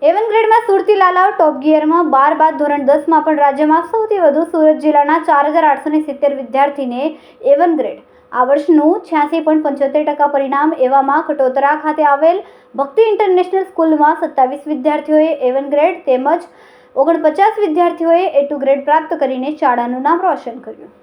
એવન ગ્રેડમાં સુરતી લાલાઓ ટોપ ગિયરમાં બાર બાદ ધોરણ દસમાં પણ રાજ્યમાં સૌથી વધુ સુરત જિલ્લાના ચાર હજાર આઠસો ને સિત્તેર વિદ્યાર્થીને એવન ગ્રેડ. આ વર્ષનું છ્યાસી પોઈન્ટ પંચોતેર ટકા પરિણામ એવામાં કટોતરા ખાતે આવેલ ભક્તિ ઇન્ટરનેશનલ સ્કૂલમાં સત્તાવીસ વિદ્યાર્થીઓએ એવન ગ્રેડ તેમજ ઓગણપચાસ વિદ્યાર્થીઓએ એ ટુ ગ્રેડ પ્રાપ્ત કરીને શાળાનું નામ રોશન કર્યું.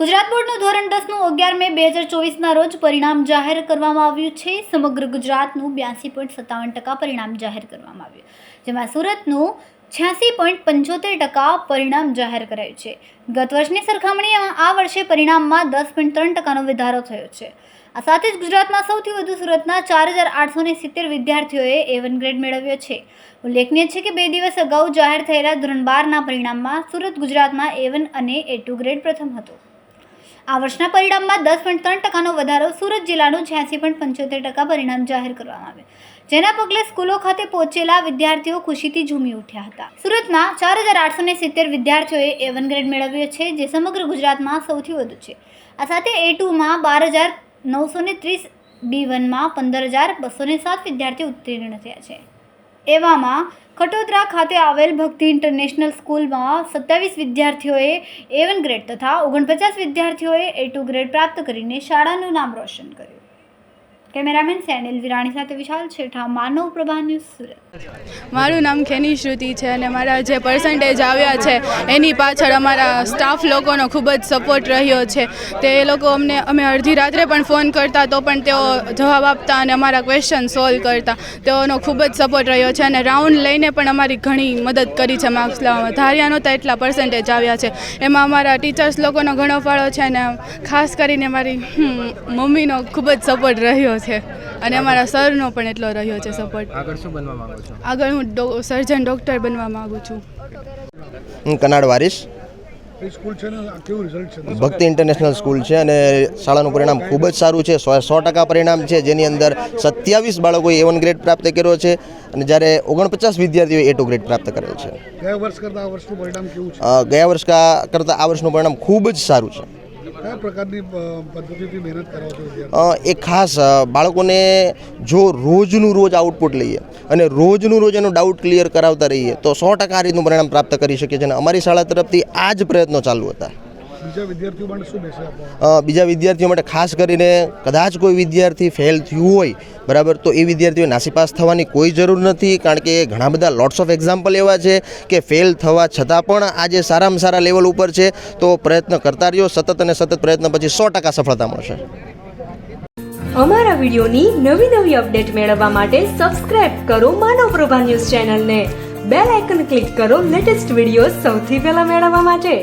ગુજરાત બોર્ડનું ધોરણ દસનું અગિયાર મે બે હજાર ચોવીસના રોજ પરિણામ જાહેર કરવામાં આવ્યું છે. સમગ્ર ગુજરાતનું બ્યાસી પોઈન્ટ સત્તાવન ટકા પરિણામ જાહેર કરવામાં આવ્યું. જેમાં સુરતનું છ્યાસી પોઈન્ટ પંચોતેર ટકા પરિણામ જાહેર કરાયું છે. ગત વર્ષની સરખામણીએ આ વર્ષે પરિણામમાં દસ પોઈન્ટ ત્રણ ટકાનો વધારો થયો છે. આ સાથે જ ગુજરાતમાં સૌથી વધુ સુરતના ચાર હજાર આઠસો ને સિત્તેર વિદ્યાર્થીઓએ એ વન ગ્રેડ મેળવ્યો છે. ઉલ્લેખનીય છે કે બે દિવસ અગાઉ જાહેર થયેલા ધોરણ બારના પરિણામમાં સુરત ગુજરાતમાં એ વન અને એ ટુ ગ્રેડ પ્રથમ હતો. આ વર્ષના પરિણામમાં દસ પોઈન્ટ ત્રણ ટકાનો વધારો સુરત જિલ્લાનું છ્યાસી પોઈન્ટ પંચોતેર ટકા પરિણામ જાહેર કરવામાં આવ્યું. જેના પગલે સ્કૂલો ખાતે પહોંચેલા વિદ્યાર્થીઓ ખુશીથી ઝૂમી ઉઠ્યા હતા. સુરતમાં ચાર હજાર આઠસો ને સિત્તેર વિદ્યાર્થીઓએ એ વન ગ્રેડ મેળવ્યો છે, જે સમગ્ર ગુજરાતમાં સૌથી વધુ છે. આ સાથે એ ટુમાં બાર હજાર નવસો ને ત્રીસ બી વનમાં પંદર હજાર બસો ને સાત વિદ્યાર્થીઓ ઉત્તીર્ણ થયા છે. એવામાં કટોદરા ખાતે આવેલ ભક્તિ ઇન્ટરનેશનલ સ્કૂલમાં સત્યાવીસ વિદ્યાર્થીઓએ એ વન ગ્રેડ તથા ઓગણપચાસ વિદ્યાર્થીઓએ એ ટુ ગ્રેડ પ્રાપ્ત કરીને શાળાનું નામ રોશન કર્યું. કેમેરામેન સેનિલ વિરાણી સાથે વિશાલ છેઠા, માનવ પ્રભા ન્યૂઝ સુરત. મારું નામ ખેની શ્રુતિ છે અને મારા જે પર્સન્ટેજ આવ્યા છે, એની પાછળ અમારા સ્ટાફ લોકોનો ખૂબ જ સપોર્ટ રહ્યો છે. તે એ લોકો અમને, અમે અડધી રાત્રે પણ ફોન કરતા તો પણ તેઓ જવાબ આપતા અને અમારા ક્વેશ્ચન સોલ્વ કરતા. તેઓનો ખૂબ જ સપોર્ટ રહ્યો છે અને રાઉન્ડ લઈને પણ અમારી ઘણી મદદ કરી છે માર્ક્સ લાવવામાં. ધાર્યા નહોતા એટલા પર્સન્ટેજ આવ્યા છે. એમાં અમારા ટીચર્સ લોકોનો ઘણો ફાળો છે અને ખાસ કરીને મારી મમ્મીનો ખૂબ જ સપોર્ટ રહ્યો છે. અને અમારા સરનો પણ એટલો રહ્યો છે સપોર્ટ આગળ શું બનવા માંગો છો? આગળ હું સર્જન ડૉક્ટર બનવા માગું છું. હું કનાડ વારીશ. કઈ સ્કૂલ છે ને આ કેવું રિઝલ્ટ છે? ભક્તિ ઇન્ટરનેશનલ સ્કૂલ છે અને શાળાનું પરિણામ ખૂબ જ સારું છે. સો સો ટકા પરિણામ છે જેની અંદર સત્યાવીસ બાળકોએ એ વન ગ્રેડ પ્રાપ્ત કર્યો છે અને જ્યારે ઓગણપચાસ વિદ્યાર્થીઓએ એ ટુ ગ્રેડ પ્રાપ્ત કરેલ છે. ગયા વર્ષ કરતાં આ વર્ષનું પરિણામ કેવું છે? ગયા વર્ષ કા- કરતાં આ વર્ષનું પરિણામ ખૂબ જ સારું છે. એ ખાસ બાળકોને જો રોજનું રોજ આઉટપુટ લઈએ અને રોજનું રોજ એનું ડાઉટ ક્લિયર કરાવતા રહીએ, તો સો ટકા આ રીતનું પરિણામ પ્રાપ્ત કરી શકીએ છીએ અને અમારી શાળા તરફથી આ જ પ્રયત્નો ચાલુ હતા. બીજા વિદ્યાર્થીઓ માટે શું મેસેજ આપવા અ, બીજા વિદ્યાર્થીઓ માટે ખાસ કરીને કદાચ કોઈ વિદ્યાર્થી ફેલ થયું હોય બરાબર તો એ વિદ્યાર્થીઓ નાસીપાસ થવાની કોઈ જરૂર નથી કારણ કે ઘણા બધા લોટ્સ ઓફ એક્ઝામ્પલ એવા છે કે ફેલ થવા છતાં પણ આજે સારામાં સારા લેવલ ઉપર છે તો પ્રયત્ન કરતા રહ્યો સતત અને સતત પ્રયત્ન પછી સો ટકા સફળતા મળશે. અમારા વિડીયોની નવી નવી અપડેટ મેળવવા માટે સબસ્ક્રાઇબ કરો માનવ પ્રભા ન્યૂઝ ચેનલને. બેલ આઇકન ક્લિક કરો લેટેસ્ટ વીડિયો સૌથી પહેલા મેળવવા માટે.